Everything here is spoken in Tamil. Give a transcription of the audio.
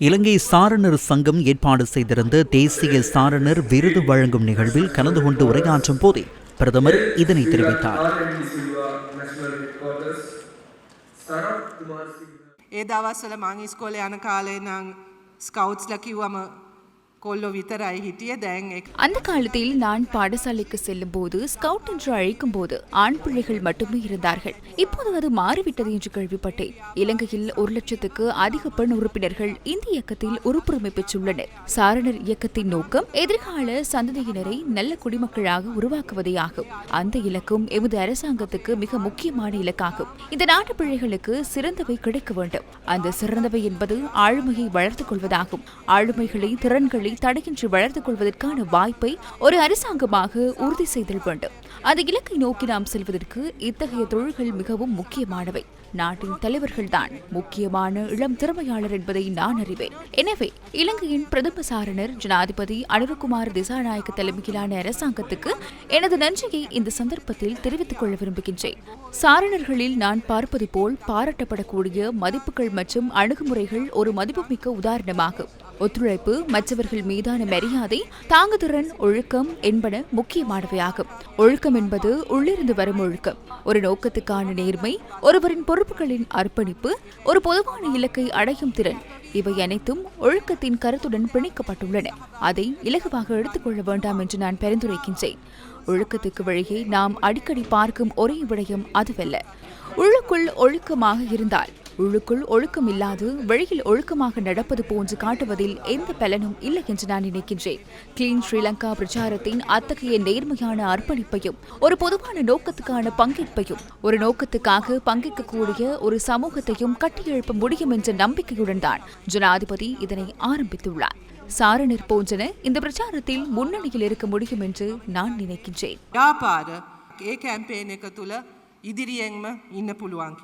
இலங்கை சாரணர் சங்கம் ஏற்பாடு செய்திருந்த தேசிய சாரணர் விருது வழங்கும் நிகழ்வில் கலந்து கொண்டு உரையாற்றும் போதே பிரதமர் இதனை தெரிவித்தார் ඒ දවස්සල මං ඉස්කෝල යන කාලේ නං ස්කවුත්ස්ල කිව්වම කොල්ලො විතරයි හිටිය දැන් එක් அந்த காலத்தில் நான் பாடசாலைக்கு செல்லும் போது ஸ்கவுட் என்று அழைக்கும் போது ஆண் பிள்ளைகள் மட்டுமே இருந்தார்கள் இப்போது அது மாறிவிட்டது என்று கேள்விப்பட்டேன் இலங்கையில் ஒரு லட்சத்துக்கு அதிக பெண் உறுப்பினர்கள் இந்த இயக்கத்தில் உறுப்புரிமை பெற்றுள்ளனர் சாரணர் இயக்கத்தின் நோக்கம் எதிர்கால சந்ததியினரை நல்ல குடிமக்களாக உருவாக்குவதே ஆகும் அந்த இலக்கும் எமது அரசாங்கத்துக்கு மிக முக்கியமான இலக்காகும் இந்த நாட்டு பிள்ளைகளுக்கு சிறந்தவை கிடைக்க வேண்டும் அந்த சிறந்தவை என்பது ஆளுமையை வளர்த்துக் கொள்வதாகும் ஆளுமைகளை திறன்களை தடையின்றி வளர்த்துக் கொள்வதற்கான வாய்ப்பை ஒரு அரசாங்கமாக உறுதி செய்தல் வேண்டும். அந்த இலக்கை நோக்கி நாம் செல்வதற்கு இத்தகைய தொழில்கள் மிகவும் முக்கியமானவை. நாட்டின் தலைவர்கள்தான் முக்கியமான இளம் திறமையாளர் என்பதை நான் அறிவேன். எனவே இலங்கையின் பிரதம சாரணர் ஜனாதிபதி அனுரகுமார் திசாநாயக்க தலைமையிலான அரசாங்கத்துக்கு எனது நன்றியை இந்த சந்தர்ப்பத்தில் தெரிவித்துக் கொள்ள விரும்புகின்றேன். சாரணர்களில் நான் பார்ப்பது போல் பாராட்டப்படக்கூடிய மதிப்புகள் மற்றும் அணுகுமுறைகள் ஒரு மதிப்புமிக்க உதாரணமாகும். ஒத்துழைப்பு மற்றவர்கள் மீதான மரியாதை தாங்குதிறன் ஒழுக்கம் என்பன முக்கியமானவையாகும். ஒழுக்கம் என்பது உள்ளிருந்து வரும் ஒழுக்கம். ஒரு நோக்கத்துக்கான நேர்மை ஒருவரின் பொறுப்புகளின் அர்ப்பணிப்பு ஒரு பொதுவான இலக்கை அடையும் திறன். இவை அனைத்தும் ஒழுக்கத்தின் கருத்துடன் பிணைக்கப்பட்டுள்ளன. அதை இலகுவாக எடுத்துக்கொள்ள வேண்டாம் என்று நான் பரிந்துரைக்கின்றேன். ஒழுக்கத்துக்கு வழியே நாம் அடிக்கடி பார்க்கும் ஒரே விடயம் அதுவல்ல. உள்ளுக்குள் ஒழுக்கமாக இருந்தால் உழுக்குள் ஒழுக்கம் இல்லாது வெளியில் ஒழுக்கமாக நடப்பது போன்று காட்டுவதில் எந்த பலனும் இல்லை என்று நான் நினைக்கின்றேன். கிளீன் ஸ்ரீலங்கா பிரச்சாரத்தின் அத்தகைய நேர்மையான அர்ப்பணிப்பையும் ஒரு பொதுவான நோக்கத்துக்கான பங்கேற்பையும் ஒரு நோக்கத்துக்காக பங்கேற்கக்கூடிய ஒரு சமூகத்தையும் கட்டியெழுப்ப முடியும் என்ற நம்பிக்கையுடன் தான் ஜனாதிபதி இதனை ஆரம்பித்துள்ளார். சாரணர் போன்றன இந்த பிரச்சாரத்தில் முன்னணியில் இருக்க முடியும் என்று நான் நினைக்கின்றேன். இதிரியங்ம இன்ன புழுவாங்க